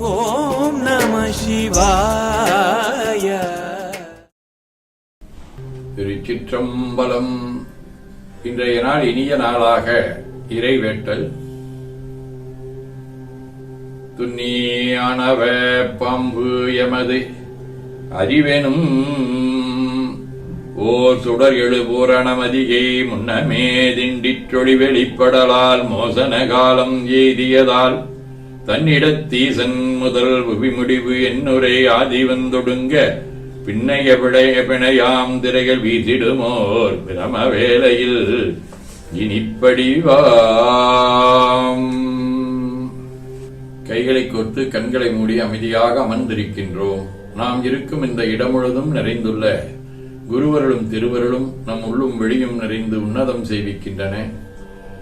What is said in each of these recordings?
ஓம் நம சிவாய. திருச்சிற்றம்பலம். இன்றைய நாள் இனிய நாளாக இறைவேட்டல். துண்ணியானவ பம்பு எமது அறிவெனும். ஓர் சுடர் எழுபூரணமதிகை முன்னமே திண்டிற்றொழி வெளிப்படலால் மோசன காலம் எய்தியதால் தன்னிடத்தீசன் முதல் புவிமுடிவு என்னுரை ஆதி தொடுங்க. பின்னைய விடைய பிணையாம் திரைகள் வீசிடுமோர் பிரம வேளையில் இனிப்படிவாம் கைகளை கோர்த்து கண்களை மூடி அமைதியாக அமர்ந்திருக்கின்றோம். நாம் இருக்கும் இந்த இடம் முழுதும் நிறைந்துள்ள. குருவருளும் திருவருளும் நம் உள்ளும் வெளியும் நிறைந்து உன்னதம் செய்விக்கின்றன.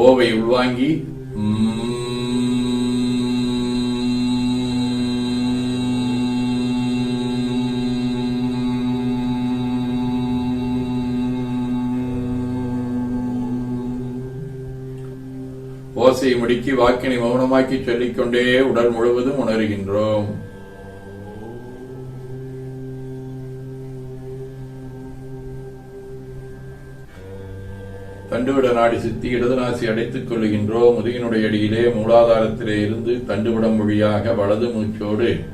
ஓவை உள்வாங்கி ஓசையை முடுக்கி வாக்கினை மௌனமாக்கி சொல்லிக்கொண்டே உடல் முழுவதும் உணர்கின்றோம். தண்டுவிட நாடி சித்தி இடதுநாசி அடைத்துக் கொள்ளுகின்றோம். முதுகினுடைய அடியிலே மூலாதாரத்திலே இருந்து தண்டுவிடம் மொழியாக வலது மூச்சோடு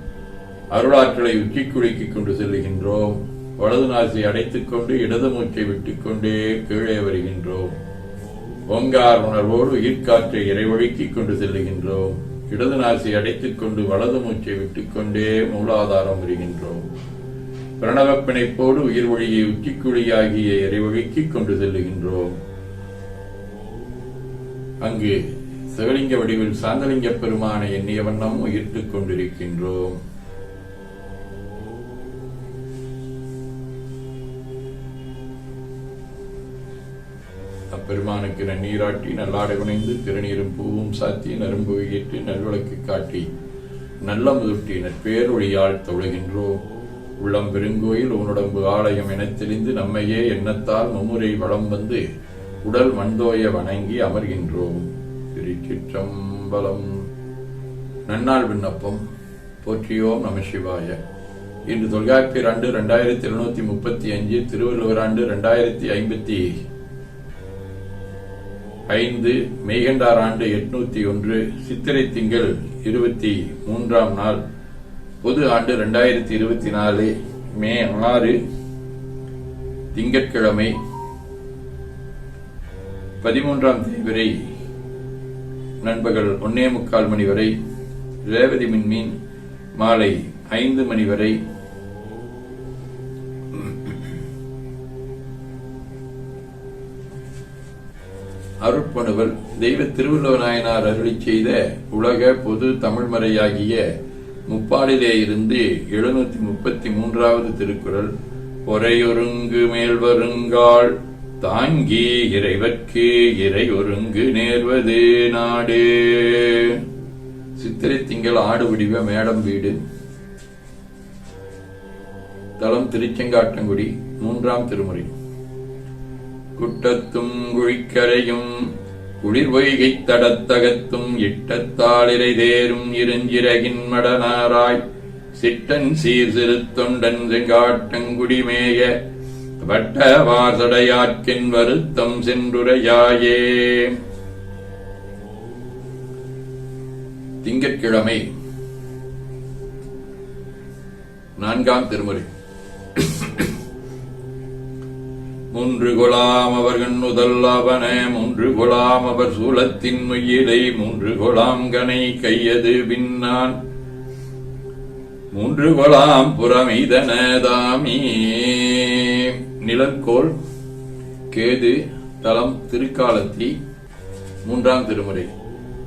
அருளாற்றலை உச்சி உச்சிக்குழுக்கிக் கொண்டு செல்லுகின்றோம். வலது நாசி அடைத்துக் கொண்டு இடது மூச்சை விட்டுக்கொண்டே கீழே வருகின்றோம். ஓங்கார் உணர்வோடு உயிர்காற்றை இறைவழுக்கிக் கொண்டு செல்லுகின்றோம். இடது நாசி அடைத்துக் கொண்டு வலது மூச்சை விட்டுக்கொண்டே மூலாதாரம் வருகின்றோம் பிரணவ பிணைப்போடு உயிர் வழியை உச்சிக்குழியாகிய இறைவழுக்கிக் கொண்டு செல்லுகின்றோம். அங்கு சிவலிங்க வடிவில் சாந்தலிங்க பெருமானை எண்ணிய வண்ணம் உயிர்த்துக் கொண்டிருக்கின்றோம். பெருமானுக்கு நன்னீராட்டி நல்லாடை புனைந்து திருநீரும் பூவும் சாத்தி நரும்பு ஏற்றி நல்விளக்கு காட்டி நல்ல முதுட்டி நற்பேரொழியால் தொழுகின்றோம் உள்ளம் பெருங்கோயில் உன்னுடம்பு ஆலயம் எனத் தெரிந்து நம்மையே எண்ணத்தால் மும்முறை வளம் வந்து உடல் மண்தோய வணங்கி அமர்கின்றோம். திருச்சிற்றம்பலம். நன்னாள் விண்ணப்பம். போற்றியோம் நம சிவாய. இன்று தொல்காப்பியர் ஆண்டு ரெண்டாயிரத்தி எழுநூத்தி முப்பத்தி அஞ்சு திருவள்ளுவர் ஆண்டு ரெண்டாயிரத்தி ஐம்பத்தி ஐந்து மெய்கண்டார் ஆண்டு எட்நூத்தி ஒன்று சித்திரை திங்கள் இருபத்தி மூன்றாம் நாள் பொது ஆண்டு ரெண்டாயிரத்தி இருபத்தி நாலு மே ஆறு திங்கட்கிழமை பதிமூன்றாம் தேதி வரை நண்பகல் ஒன்னே முக்கால் மணி வரை ரேவதி மின்மீன் மாலை ஐந்து மணி வரை அருட்பணுவல். தெய்வ திருவள்ளுவநாயனார் அருளி செய்த உலக பொது தமிழ்மறையாகிய முப்பாலிலே இருந்து எழுநூத்தி முப்பத்தி மூன்றாவது திருக்குறள் பொறையொருங்கு மேல்வருங்கால் தாங்கி இறைவர்க்கு இறையொருங்கு நேர்வது நாடு. சித்திரை திங்கள் ஆடு வடிவ மேடம் வீடு. தலம் திருச்செங்காட்டங்குடி மூன்றாம் திருமுறை. குட்டத்தும் குழிக்கரையும் குளிர் பொய்கை தடத்தகத்தும் இட்டத்தாளிரை தேரும் இருஞ்சிறகின் மடனாராய் சிட்டன் சீர் சிறுத்தொண்டன் செங்காட்டங்குடிமேய வட்ட வாசடையாற்றின் வருத்தம் சென்றுரையாயே. திங்கட்கிழமை நான்காம் திருமுறை. மூன்று கொலாம் அவர்கள் முதல் அவன மூன்று கொலாம் அவர் சூலத்தின் முயிலை மூன்று கொலாம் கனை கையது பின்னான் மூன்று கொலாம் புறமிதனதாமி நிழற்கோள் கேது தலம் திருக்காலத்தி மூன்றாம் திருமுறை.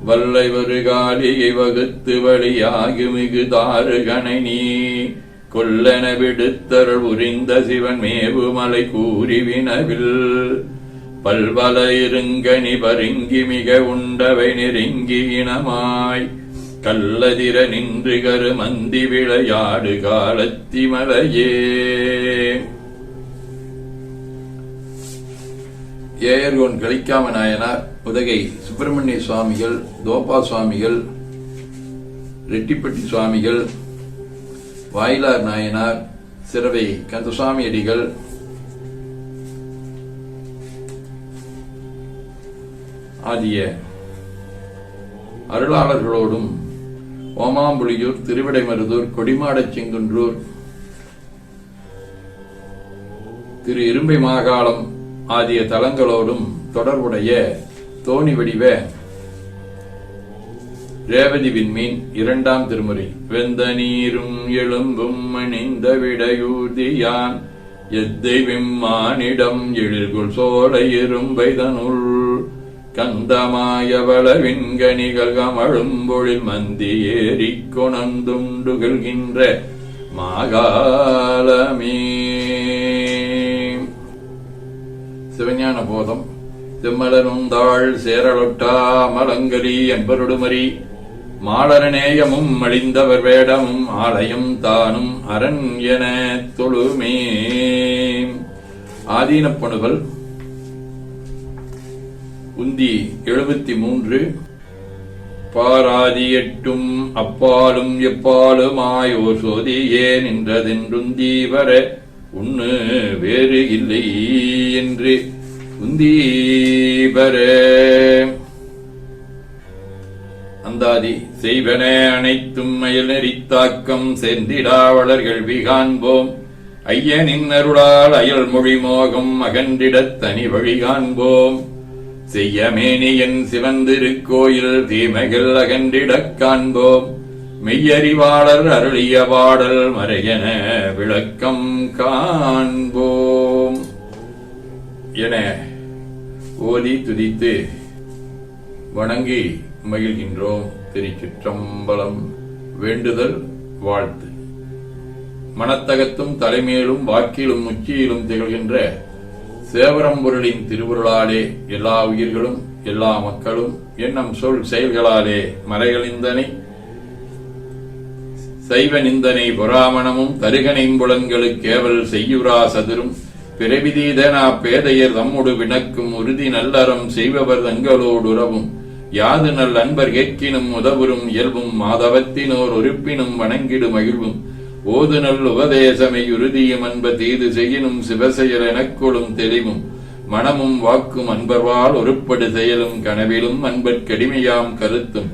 வல்லை வருகாலியை வகுத்து வழியாகி மிகுதாறு கணை நீ. கொல்லென விடுத்தருள் உரிந்த சிவன் மேவுமலை கூறி வினவில். பல்வல இருங்கனி பருங்கி மிக உண்டவை நெருங்கி இனமாய். கல்லதிர நின்று கரு மந்தி விளையாடு காலத்தி மலையே. ஏர்கோன் கலிக்காம நாயனார் உதகை சுப்பிரமணிய சுவாமிகள் தோபா சுவாமிகள் ரெட்டிப்பட்டி சுவாமிகள் வாயிலார் நாயனார் சிறவை கந்தசுவாமி அடிகள். ஆகிய அருளாளர்களோடும் ஓமாம்புலியூர் திருவிடைமருதூர் கொடிமாடச் செங்குன்றூர் திரு இரும்பை மாகாளம் ஆகிய தலங்களோடும் தொடர்புடைய தோணி வடிவ ரேவதி விண்மீன் இரண்டாம் திருமுறை. வெந்த நீரும் எலும்பும் அணிந்த விடையூதியான் எத்தை விம்மானிடம் எழில்குள் சோலை இரும்பைதனுள் கந்தமாயவள விண்கணிகள் கமழும் பொழில் மந்தி ஏறி கொணந்துண்டுகின்ற மாகாலமே. சிவஞான போதம். செம்மலனுந்தாள் சேரலொட்டா மலங்கரி என்பருடுமரி மாளரநேயமும் அழிந்தவர் வேடமும் ஆலயம் தானும் அரண் என தொழுமே. ஆதீனப்பணுகள் உந்தி எழுபத்தி மூன்று பாராதி எட்டும் அப்பாலும் எப்பாலுமாயோர் சோதியே நின்றதென்றுந்தி வர உண்ணு வேறு இல்லை என்று உந்தீபரே அந்தாதி செய்வன அனைத்தும் மயில் நெறித்தாக்கம் செந்திடாவளர்கள் விகாண்போம். ஐயனின் அருளால் அயல் மொழி மோகம் அகன்றிடத் தனி வழி காண்போம். செய்யமேனியன் சிவந்திருக்கோயில் தீமைகள் அகன்றிடக் காண்போம். மெய்யறிவாளர் அருளிய பாடல் மறையன விளக்கம் காண்போம். என ஓதி துதித்து வணங்கி மகிழ்கின்றோம். திருச்சிற்றம்பலம். வேண்டுதல் வாழ்த்து. மனத்தகத்தும் தலைமையிலும் வாக்கிலும் உச்சியிலும் திகழ்கின்ற சேவரம்பொருளின் திருவுருளாலே எல்லா உயிர்களும் எல்லா மக்களும் எண்ணம் சொல் செயல்களாலே மறைகளிந்தனை சைவ நிந்தனை பொறாமணமும் தருகனைம்புலன்களுக்கேவல் செய்யுரா சதுரும். பிறவிதீதனா பேதையர் தம்முடு வினக்கும் உறுதி நல்லறம் செய்பவர் தங்களோடுறவும். யாது நல் அன்பர் கேட்கினும் உதவுறும் இயல்பும் மாதவத்தினோர் உறுப்பினும் வணங்கிடு மகிழ்வும். ஓது நல் உபதேசமை உறுதியும் அன்ப தீது செய்யினும் சிவசெயல் எனக்கொடும் தெளிவும். மனமும் வாக்கும் அன்பர்வால் ஒருப்படு செயலும் கனவிலும் அன்பற்கடிமையாம் கருத்தும்.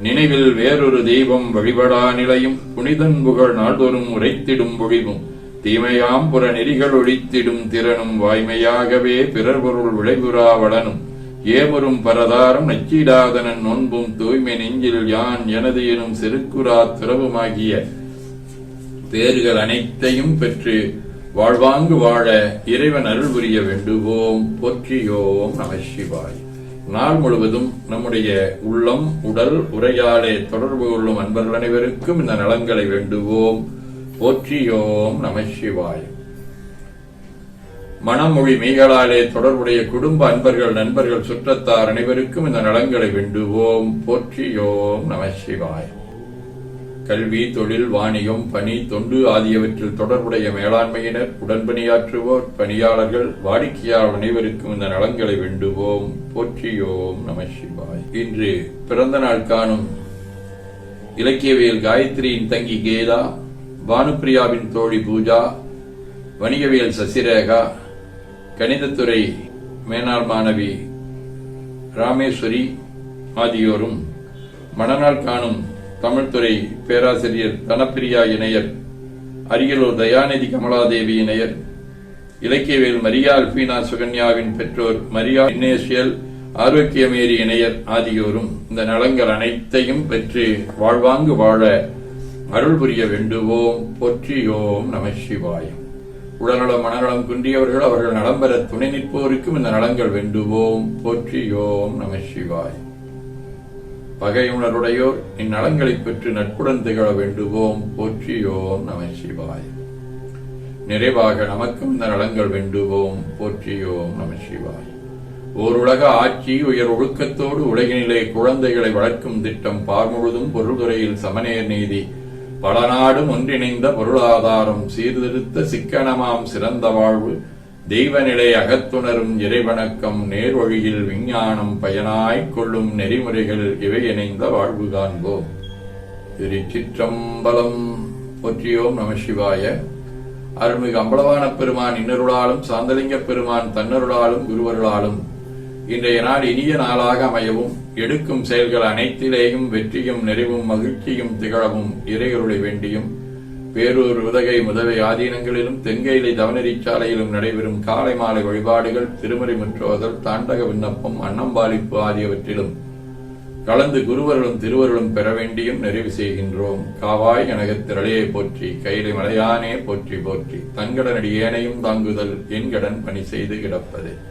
நினைவில் வேறொரு தெய்வம் வழிபடா நிலையும் புனிதன் புகழ் நாள்தோறும் உரைத்திடும் பொழிவும். தீமையாம் புற நெறிகள் ஒழித்திடும் திறனும் வாய்மையாகவே பிறர் பொருள் விளைபுறா வளனும். ஏமரும் பரதாரம் நச்சிடாதனன் நொன்பும் தூய்மை நெஞ்சில் யான் எனது எனும் செருக்குரா துறவுமாகிய பேறுகள் அனைத்தையும் பெற்று வாழ்வாங்கு வாழ இறைவன் அருள் புரிய வேண்டுவோம். போற்றியோம் நம சிவாய். நாள் முழுவதும் நம்முடைய உள்ளம் உடல் உரையாடே தொடர்பு கொள்ளும் அன்பர்கள் அனைவருக்கும் இந்த நலங்களை வேண்டுவோம். போற்றியோம் நம சிவாய். மனமொழி மெய்களாலே தொடர்புடைய குடும்ப அன்பர்கள் நண்பர்கள் சுற்றத்தார் அனைவருக்கும் இந்த நலங்களை வேண்டுவோம். போற்றியோம் நம சிவாய். கல்வி தொழில் வாணிகம் பணி தொண்டு ஆகியவற்றில் தொடர்புடைய மேலாண்மையினர் உடன்பணியாற்றுவோர் பணியாளர்கள் வாடிக்கையாளர் அனைவருக்கும் இந்த நலங்களை வேண்டுவோம். போற்றியோம் நம சிவாய். இன்று பிறந்த நாள் காணும் இலக்கியவியல் காயத்ரியின் தங்கி கேதா பானுப்பிரியாவின் தோழி பூஜா வணிகவியல் சசிரேகா கணிதத்துறை மேனாள் மாணவி ராமேஸ்வரி ஆகியோரும் மணநாள் காணும் தமிழ்துறை பேராசிரியர் தனப்பிரியா இணையர் அரியலூர் தயாநிதி கமலாதேவி இணையர் இலக்கியவியல் மரியா அல்பீனா சுகன்யாவின் பெற்றோர் மரியா இன்னேசியல் ஆரோக்கியமேரி இணையர் ஆகியோரும் இந்த நலங்கள் அனைத்தையும் பெற்று வாழ்வாங்கு வாழ அருள் புரிய வேண்டுவோம். பொற்றியோம் நம சிவாயம். உடல்நலம் மனநலம் குன்றியவர்கள் அவர்கள் நலம் பெற துணை நிற்போருக்கும் இந்த நலங்கள் வேண்டுவோம். போற்றியோம் நம சிவாய். பகையுணருடையோர் இந்நலங்களைப் பெற்று நட்புடன் திகழ வேண்டுவோம். போற்றியோம் நம சிவாய். நிறைவாக நமக்கும் இந்த நலங்கள் வேண்டுவோம். போற்றியோம் நம சிவாய். ஓருலக ஆட்சி உயர் ஒழுக்கத்தோடு உலகினிலே குழந்தைகளை வளர்க்கும் திட்டம் பார் முழுதும் பொருள்துறையில் சமநேர் நீதி. பல நாடும் ஒன்றிணைந்த பொருளாதாரம் சீர்திருத்த சிக்கனமாம் சிறந்த வாழ்வு தெய்வநிலை அகத்துணரும் இறைவணக்கம் நேர்வழியில் விஞ்ஞானம் பயனாய்க் கொள்ளும் நெறிமுறைகள் இவை இணைந்த வாழ்வு காண்போம். திருச்சிற்றம்பலம் போற்றியோம் நம சிவாய. அருள்மிகு அம்பலவான பெருமான் இன்னருளாலும் சாந்தலிங்க பெருமான் தன்னருளாலும் குருவருளாலும் இன்றைய நாள் இனிய நாளாக அமையவும் எடுக்கும் செயல்கள் அனைத்திலேயும் வெற்றியும் நிறைவும் மகிழ்ச்சியும் திகழவும் இறையருளை வேண்டியும் பேரூர் உதகை முதவை ஆதீனங்களிலும் தென்கையிலை தவனரிச்சாலையிலும் நடைபெறும் காலை மாலை வழிபாடுகள் திருமறை முற்றோதல் தாண்டக விண்ணப்பம் அன்னம்பாலிப்பு ஆகியவற்றிலும் கலந்து குருவர்களும் திருவருளும் பெற வேண்டியும் நிறைவு செய்கின்றோம். காவாய் கனகத் திரளையை போற்றி கைலை மலையானே போற்றி போற்றி. தங்கடனடி ஏனையும் தாங்குதல் என்கடன் பணி செய்து கிடப்பது.